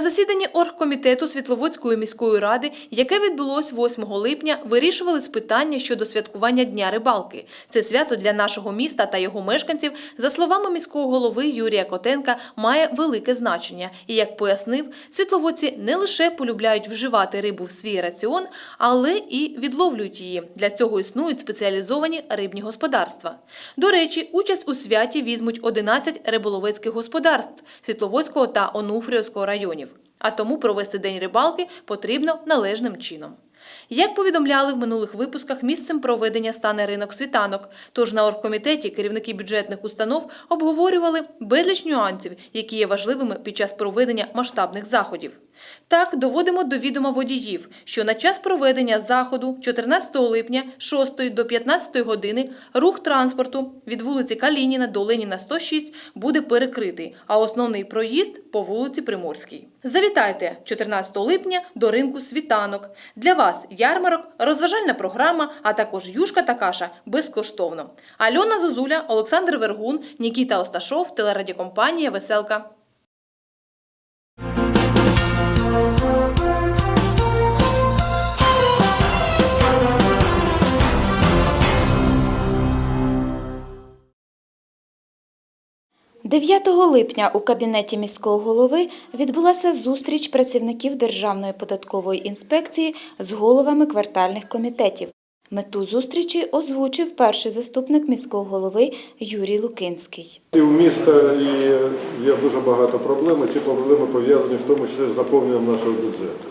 На засіданні оргкомітету Світловодської міської ради, яке відбулось 8 липня, вирішували з питання щодо святкування Дня рибалки. Це свято для нашого міста та його мешканців, за словами міського голови Юрія Котенка, має велике значення. І як пояснив, світловодці не лише полюбляють вживати рибу в свій раціон, але і відловлюють її. Для цього існують спеціалізовані рибні господарства. До речі, участь у святі візьмуть 11 риболовецьких господарств Світловодського та Онуфріївського районів. А тому провести день рибалки потрібно належним чином. Як повідомляли в минулих випусках, місцем проведення стане ринок світанок. Тож на оргкомітеті керівники бюджетних установ обговорювали безліч нюансів, які є важливими під час проведення масштабних заходів. Так, доводимо до відома водіїв, що на час проведення заходу 14 липня 6 до 15 години рух транспорту від вулиці Калініна до Леніна 106 буде перекритий, а основний проїзд по вулиці Приморській. Завітайте 14 липня до ринку світанок. Для вас ярмарок, розважальна програма, а також юшка та каша безкоштовно. Альона Зозуля, Олександр Вергун, Нікіта Осташов, телерадіокомпанія Веселка. – 9 липня у кабінеті міського голови відбулася зустріч працівників Державної податкової інспекції з головами квартальних комітетів. Мету зустрічі озвучив перший заступник міського голови Юрій Лукинський. І у міста є дуже багато проблем, ці проблеми пов'язані в тому числі з наповненням нашого бюджету.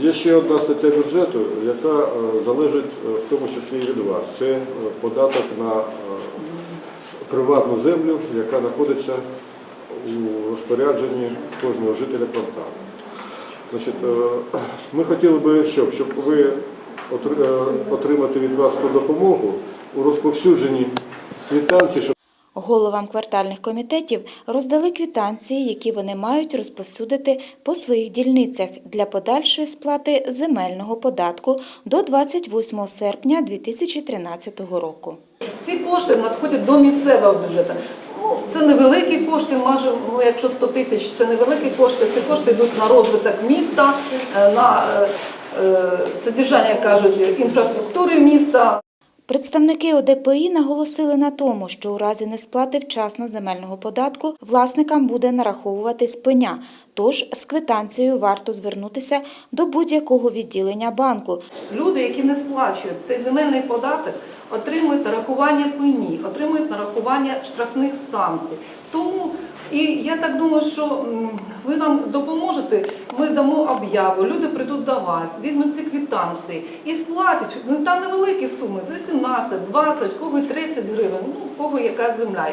Є ще одна стаття бюджету, яка е, залежить е, в тому числі і від вас. Це е, податок на приватну землю, яка знаходиться у розпорядженні кожного жителя кварталу. Е, ми хотіли би, щоб, щоб ви е, отримати від вас ту допомогу у розповсюдженні квитанцій, щоб Головам квартальних комітетів роздали квитанції, які вони мають розповсюдити по своїх дільницях для подальшої сплати земельного податку до 28 серпня 2013 року. Ці кошти надходять до місцевого бюджету. Ну, це невеликі кошти, майже ну, якщо 100 тисяч, це невеликі кошти. Ці кошти йдуть на розвиток міста, е, на е, е, содержання, як кажуть, інфраструктури міста. Представники ОДПІ наголосили на тому, що у разі несплати вчасно земельного податку власникам буде нараховуватись пеня, тож з квитанцією варто звернутися до будь-якого відділення банку. Люди, які не сплачують цей земельний податок, отримують нарахування пені, отримують нарахування штрафних санкцій. Тому і я так думаю, що ви нам допоможете. Ми дамо об'яву, люди прийдуть до вас, візьмуть ці квитанції і сплатять. Ну там невеликі суми 18, 20, в кого 30 гривень, ну в кого яка земля.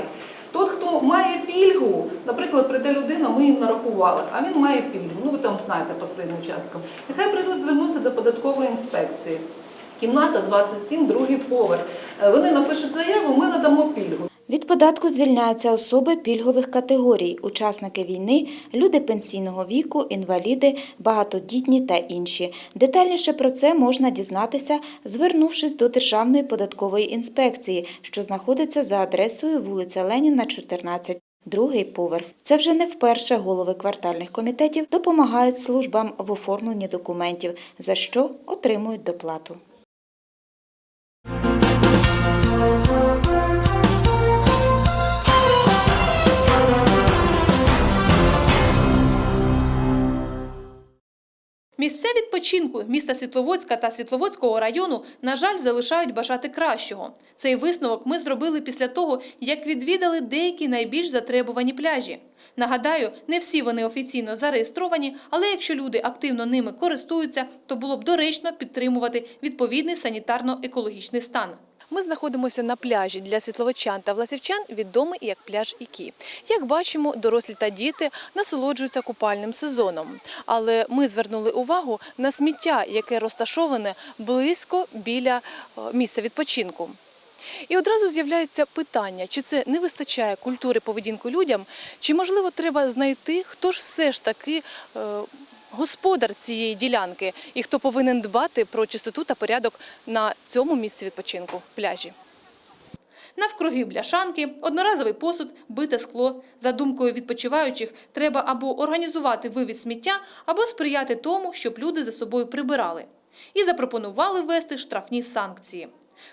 Тот, хто має пільгу, наприклад, прийде людина, ми їм нарахували, а він має пільгу. Ну ви там знаєте по своїм участкам. Нехай прийдуть звернутися до податкової інспекції. Кімната 27, другий поверх. Е, Вони напишуть заяву, ми надамо пільгу. Від податку звільняються особи пільгових категорій, учасники війни, люди пенсійного віку, інваліди, багатодітні та інші. Детальніше про це можна дізнатися, звернувшись до Державної податкової інспекції, що знаходиться за адресою вулиця Леніна, 14. Другий поверх. Це вже не вперше голови квартальних комітетів допомагають службам в оформленні документів, за що отримують доплату. Місця відпочинку міста Світловодська та Світловодського району, на жаль, залишають бажати кращого. Цей висновок ми зробили після того, як відвідали деякі найбільш затребувані пляжі. Нагадаю, не всі вони офіційно зареєстровані, але якщо люди активно ними користуються, то було б доречно підтримувати відповідний санітарно-екологічний стан. Ми знаходимося на пляжі для світловичан та власівчан, відомий як пляж Ікі. Як бачимо, дорослі та діти насолоджуються купальним сезоном. Але ми звернули увагу на сміття, яке розташоване близько біля е, місця відпочинку. І одразу з'являється питання, чи це не вистачає культури поведінки людям, чи можливо треба знайти, хто ж все ж таки е, господар цієї ділянки і хто повинен дбати про чистоту та порядок на цьому місці відпочинку пляжі. Навкруги бляшанки, одноразовий посуд, бите скло. За думкою відпочиваючих, треба або організувати вивіз сміття, або сприяти тому, щоб люди за собою прибирали. І запропонували ввести штрафні санкції.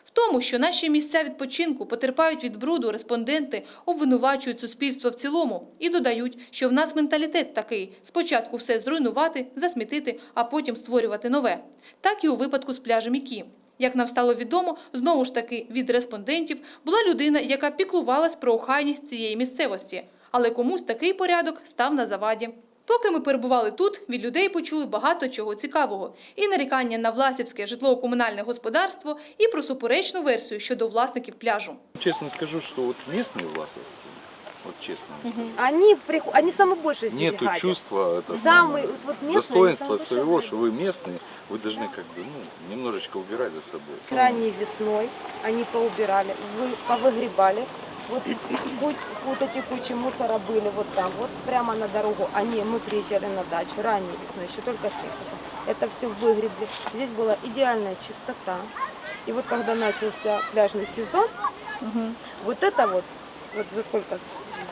В тому, що наші місця відпочинку потерпають від бруду, респонденти обвинувачують суспільство в цілому і додають, що в нас менталітет такий – спочатку все зруйнувати, засмітити, а потім створювати нове. Так і у випадку з пляжем Ікі. Як нам стало відомо, знову ж таки від респондентів була людина, яка піклувалась про охайність цієї місцевості, але комусь такий порядок став на заваді. Поки ми перебували тут, від людей почули багато чого цікавого: і нарікання на власівське житлово-комунальне господарство, і про суперечну версію щодо власників пляжу. Честно скажу, что вот местные власовские, вот честно, вам скажу, Они, приход... они самые большие здесь нету гадят. чувства это Самые, самое, вот местные, достоинства они самые своего, большие что вы местные, вы должны как бы ну немножечко убирать за собой. гадят. Ранней весной они поубирали, вы, повыгребали. Вот, эти кучи мусора были вот там, вот прямо на дорогу. Они, мы приезжали на дачу ранней весной, еще только снег сошел. Это все выгребли. Здесь была идеальная чистота. И вот когда начался пляжный сезон, вот это вот, вот за сколько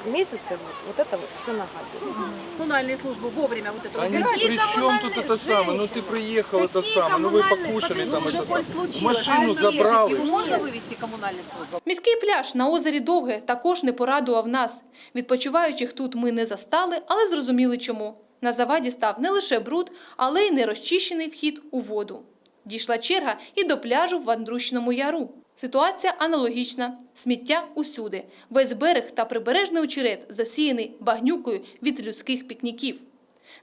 месяцев, вот, вот это вот все нагадили. коммунальные службы вовремя вот это Они убирают. при чем тут это самое? Ну ты приехал, это самое, ну вы покушали там Уже это коль самое. случилось, Машину а забрал и его всё. можно вывести коммунальным службам? Міський пляж на озері Довге також не порадував нас. Відпочиваючих тут ми не застали, але зрозуміли чому. На заваді став не лише бруд, але й нерозчищений вхід у воду. Дійшла черга і до пляжу в Андрущному яру. Ситуація аналогічна. Сміття усюди. Весь берег та прибережний очерет засіяний багнюкою від людських пікніків.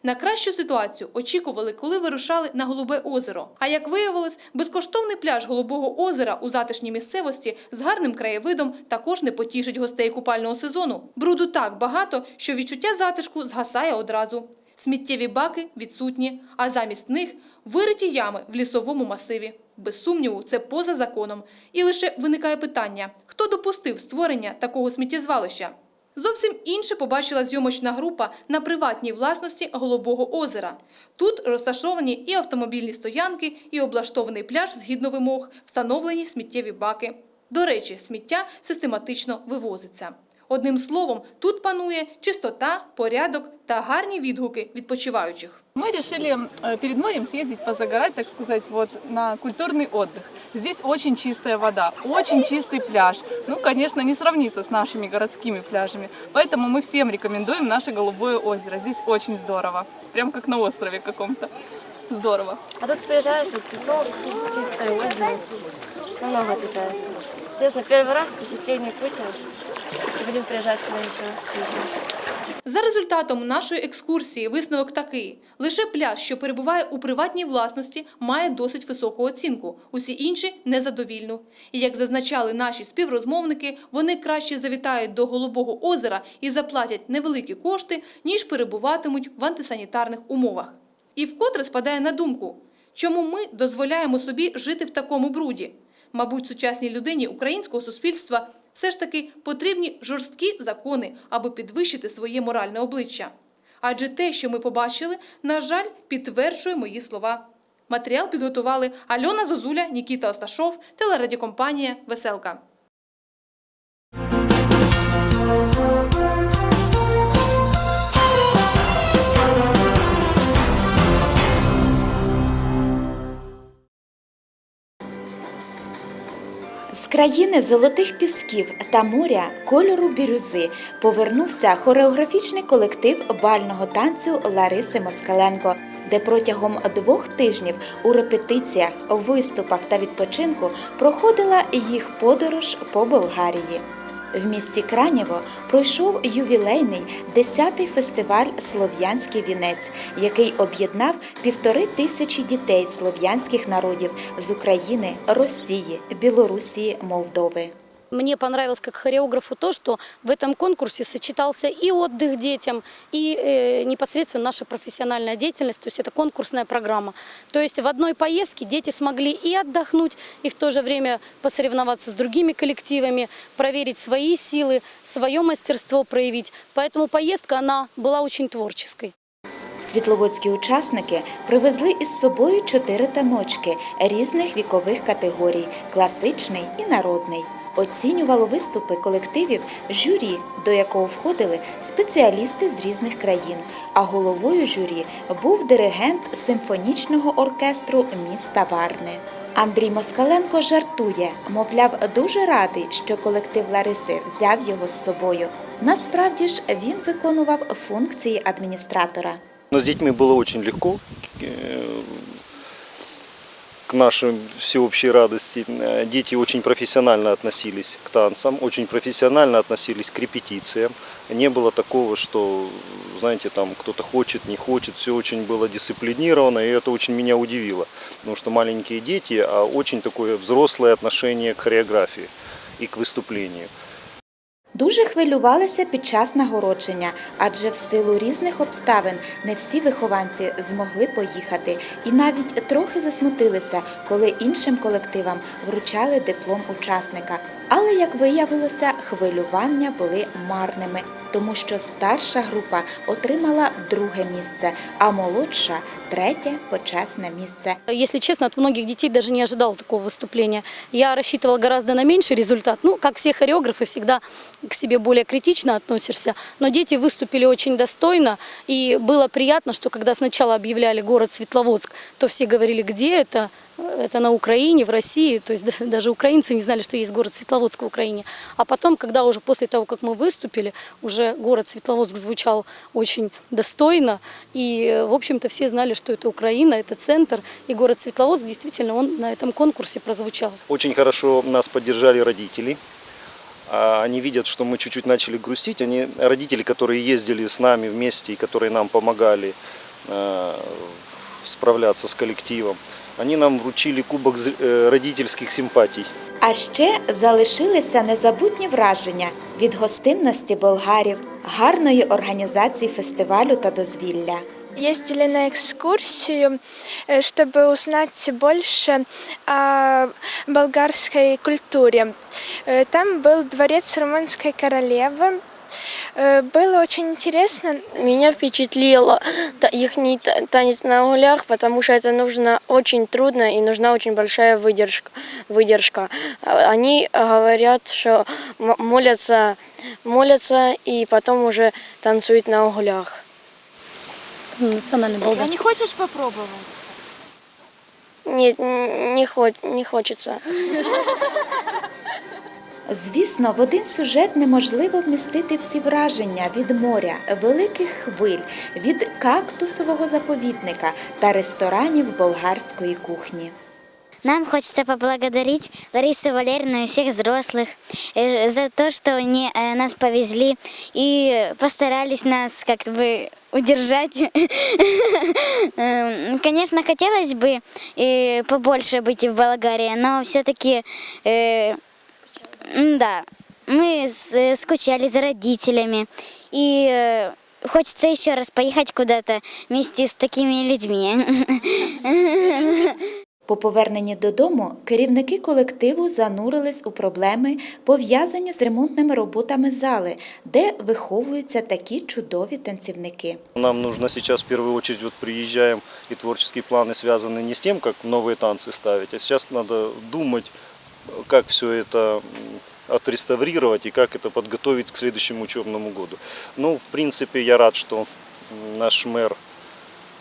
На кращу ситуацію очікували, коли вирушали на Голубе озеро. А як виявилось, безкоштовний пляж Голубого озера у затишній місцевості з гарним краєвидом також не потішить гостей купального сезону. Бруду так багато, що відчуття затишку згасає одразу. Сміттєві баки відсутні, а замість них вириті ями в лісовому масиві. Без сумніву, це поза законом. І лише виникає питання, хто допустив створення такого сміттєзвалища? Зовсім інше побачила зйомочна група на приватній власності Голубого озера. Тут розташовані і автомобільні стоянки, і облаштований пляж згідно вимог, встановлені сміттєві баки. До речі, сміття систематично вивозиться. Одним словом, тут панує чистота, порядок та гарні відгуки відпочиваючих. Мы решили э, перед морем съездить позагорать, так сказать, вот на культурный отдых. Здесь очень чистая вода, очень чистый пляж. Ну, конечно, не сравнится с нашими городскими пляжами. Поэтому мы всем рекомендуем наше Голубое озеро. Здесь очень здорово. Прям как на острове каком-то. Здорово. А тут приезжаешь, тут песок, чистое озеро. Намного отличается. Честно, первый раз впечатление куча. Будем приезжать сюда еще. еще. За результатом нашої екскурсії висновок такий: лише пляж, що перебуває у приватній власності, має досить високу оцінку, усі інші незадовільну. І як зазначали наші співрозмовники, вони краще завітають до Голубого озера і заплатять невеликі кошти, ніж перебуватимуть в антисанітарних умовах. І вкотре спадає на думку, чому ми дозволяємо собі жити в такому бруді. Мабуть, сучасній людині українського суспільства все ж таки потрібні жорсткі закони, аби підвищити своє моральне обличчя. Адже те, що ми побачили, на жаль, підтверджує мої слова. Матеріал підготували Альона Зозуля, Нікіта Осташов, телерадіокомпанія Веселка. Країни золотих пісків та моря кольору бірюзи повернувся хореографічний колектив бального танцю Лариси Москаленко, де протягом двох тижнів у репетиціях, виступах та відпочинку проходила їх подорож по Болгарії. В місті Кранєво пройшов ювілейний 10-й фестиваль Слов'янський вінець, який об'єднав півтори тисячі дітей слов'янських народів з України, Росії, Білорусі, Молдови. Мне понравилось как хореографу то, что в этом конкурсе сочетался и отдых детям, и э, непосредственно наша профессиональная деятельность, то есть это конкурсная программа. То есть в одной поездке дети смогли и отдохнуть, и в то же время посоревноваться с другими коллективами, проверить свои силы, свое мастерство проявить. Поэтому поездка, она была очень творческой. Світловодські учасники привезли із собою чотири таночки різних вікових категорій класичний і народний. Оцінювало виступи колективів журі, до якого входили спеціалісти з різних країн. А головою журі був диригент симфонічного оркестру міста Варни. Андрій Москаленко жартує, мовляв, дуже радий, що колектив Лариси взяв його з собою. Насправді ж він виконував функції адміністратора. Но с детьми было очень легко, э, к нашей всеобщей радости. Э, Дети очень профессионально относились к танцам, очень профессионально относились к репетициям. Не было такого, что, знаете, там кто-то хочет, не хочет. Все очень было дисциплинировано, и это очень меня удивило. Потому что маленькие дети, а очень такое взрослое отношение к хореографии и к выступлению. Дуже хвилювалися під час нагородження, адже в силу різних обставин не всі вихованці змогли поїхати і навіть трохи засмутилися, коли іншим колективам вручали диплом учасника. Але, як виявилося, хвилювання були марними, тому що старша група отримала друге місце, а молодша третє почесне місце. Если честно, от многих детей даже не ожидал такого выступления. Я рассчитывала гораздо на меньший результат. Ну, как все хореографы, всегда к себе более критично относишься. Но дети выступили очень достойно. И было приятно, что когда сначала объявляли город Светловодск, то все говорили, где это? это на Украине, в России. То есть да- даже украинцы не знали, что есть город Светловодск в Украине. А потом, когда уже после того, как мы выступили, уже город Светловодск звучал очень достойно. И, э, в общем-то, все знали, что это Украина, это центр. И город Светловодск, действительно, он на этом конкурсе прозвучал. Очень хорошо нас поддержали родители. А, Они видят, что мы чуть-чуть начали грустить. Они, родители, которые ездили с нами вместе и которые нам помогали э, справляться с коллективом, они нам вручили кубок з- э, родительских симпатий. А ще залишилися незабутні враження від гостинності болгарів, гарної організації фестивалю та дозвілля. Ездили на экскурсию, э, чтобы узнать больше о болгарской культуре. Э, Там был дворец румынской королевы. Э, Было очень интересно. Меня впечатлило их танец на углях, потому что это нужно очень трудно и нужна очень большая выдержка. выдержка. А, Они говорят, что молятся, молятся и потом уже танцуют на углях. Национальный болгарский. хочешь попробовать? Нет, не, хо- не хочется. Звісно, в один сюжет неможливо вмістити всі враження від моря, великих хвиль, від кактусового заповідника та ресторанів болгарської кухні. Нам хочется поблагодарить Ларису Валерьевну и всех взрослых э, за то, что они э, нас повезли и постарались нас как бы удержать. Эм, Конечно, хотелось бы э, побольше быть и в Болгарии, но все-таки да, мы с- э, скучали за родителями и э, хочется еще раз поехать куда-то вместе с такими людьми. По поверненні додому керівники колективу занурились у проблеми, пов'язані з ремонтними роботами зали, де виховуються такі чудові танцівники. Нам нужно сейчас в первую очередь вот приезжаем и творческие планы связаны не с тем, как новые танцы ставить, а сейчас надо думать, как все это м, отреставрировать и как это подготовить к следующему учебному году. Ну, в принципе, я рад, что м, наш мэр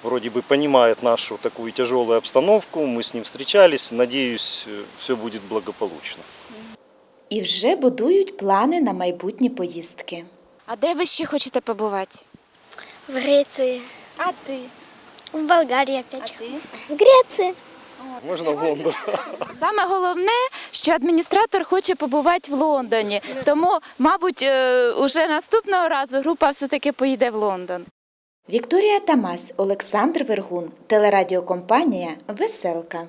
вроде бы понимает нашу такую тяжелую обстановку, мы с ним встречались, надеюсь, все будет благополучно. І вже будують плани на майбутні поїздки. А де ви ще хочете побувати? В Греции, А ти? в Болгарии опять. ти? В Греции. Можно в Лондон? Саме головне, що адміністратор хоче побувати в Лондоні. Тому, мабуть, е, уже наступного разу група все-таки поїде в Лондон. Вікторія Тамась, Олександр Вергун, телерадіокомпанія Веселка.